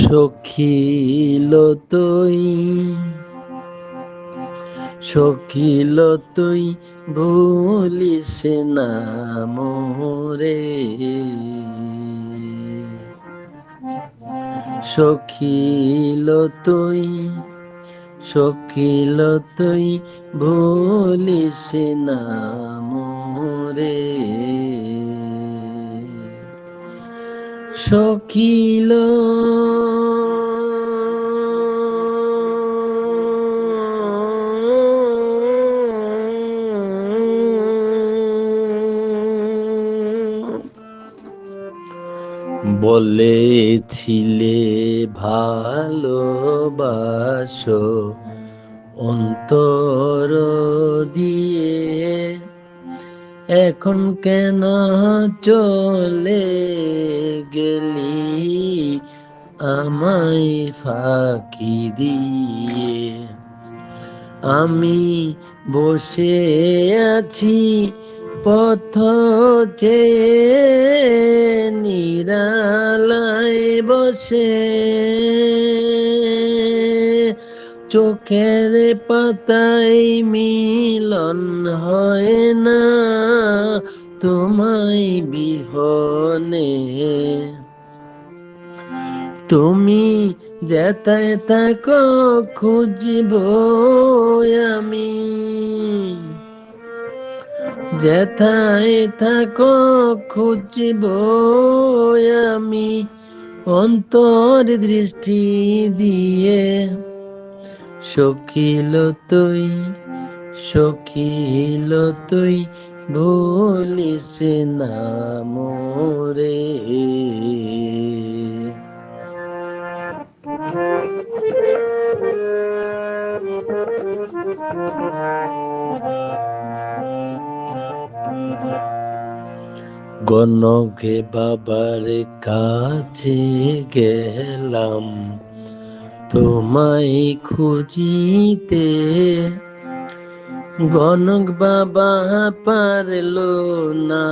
সখিল তুই সখিল তুই ভুলিস না মোরে। সখিল তুই সখিল তুই ভুলিস না মোরে। সখিল বলেছিলে ভালোবাসো অন্তর দিয়ে। এখন কেন চলে গেলি আমায় ফাঁকি দিয়ে? আমি বসে আছি পথ চেয়ে নিরালায় বসে, চোখের পাতায় মিলন হয় না তোমায় বিহনে। তুমি যেতায় থাকো খুঁজব আমি। যেথায় থাকো খুঁজব আমি অন্তর দৃষ্টি দিয়ে। সখিল তুই সখিল তুই ভুলিস না মোরে। গণকে বাবার কাছে গেলাম। তোমায় খুঁজিতে গণক বাবা পারল না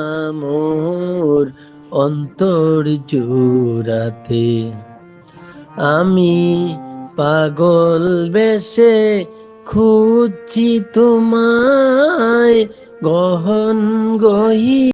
অন্তর জোড়াতে। আমি পাগল বেশে খুঁজছি তোমায়, গহন গহি